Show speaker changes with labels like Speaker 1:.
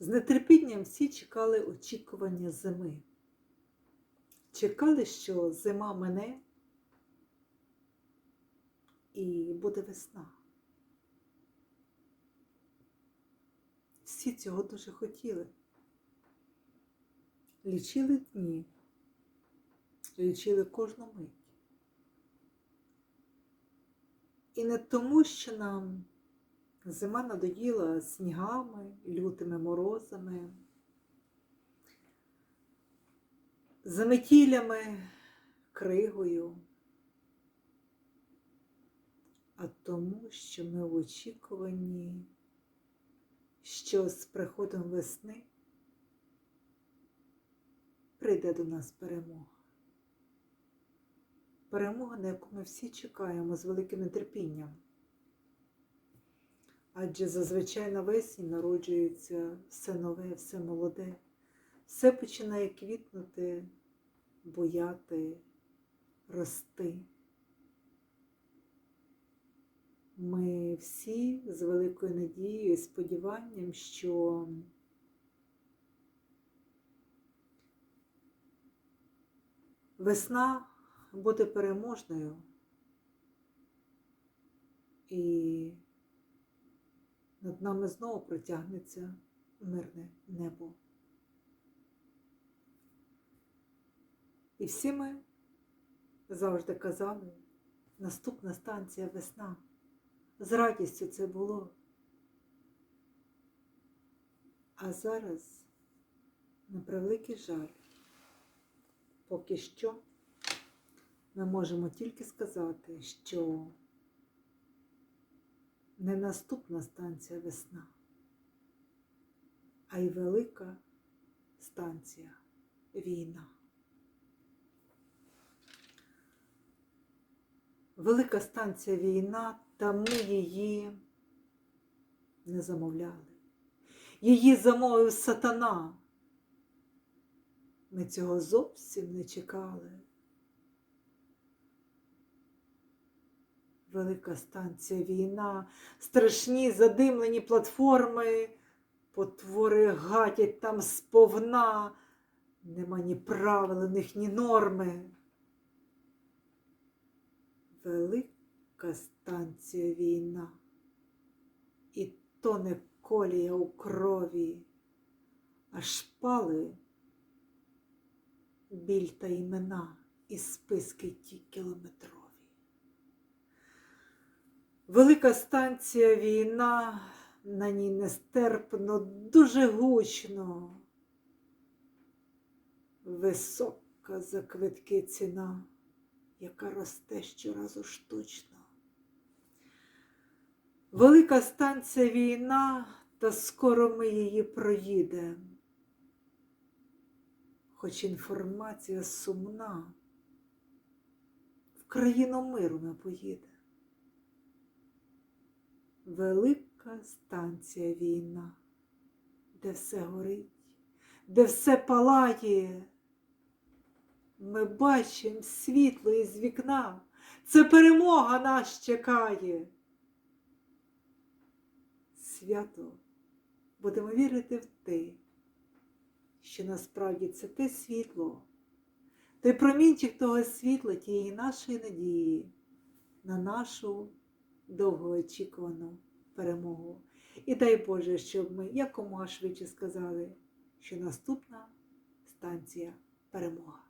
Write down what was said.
Speaker 1: З нетерпінням всі чекали очікування зими. Чекали, що зима мине і буде весна. Всі цього дуже хотіли. Лічили дні, лічили кожну мить. І не тому, що нам зима надоїла снігами, лютими морозами, заметілями, кригою, а тому, що ми в очікуванні, що з приходом весни прийде до нас перемога. Перемога, на яку ми всі чекаємо з великим нетерпінням. Адже зазвичай навесні народжується все нове, все молоде, все починає квітнути, бояти, рости. Ми всі з великою надією і сподіванням, що весна буде переможною і над нами знову протягнеться мирне небо. І всі ми завжди казали, наступна станція весна. З радістю це було. А зараз, на превеликий жаль, поки що ми можемо тільки сказати, що не наступна станція весна, а й велика станція війна. Велика станція війна, та ми її не замовляли. Її замовив сатана. Ми цього зовсім не чекали. Велика станція війна, страшні задимлені платформи, потвори гатять там сповна, нема ні правил, у них, ні норми. Велика станція війна, і то не колія у крові, а шпали, біль та імена і списки ті кілометрові. Велика станція війна, на ній нестерпно, дуже гучно. Висока за квитки ціна, яка росте щоразу штучно. Велика станція війна, та скоро ми її проїдемо. Хоч інформація сумна, в країну миру ми поїдемо. Велика станція війна, де все горить, де все палає. Ми бачимо світло із вікна. Це перемога нас чекає. Свято будемо вірити в те, що насправді це те світло, той промінчик того світла, тієї нашої надії на нашу довгоочікувану перемогу. І дай Боже, щоб ми якомога швидше сказали, що наступна станція перемога.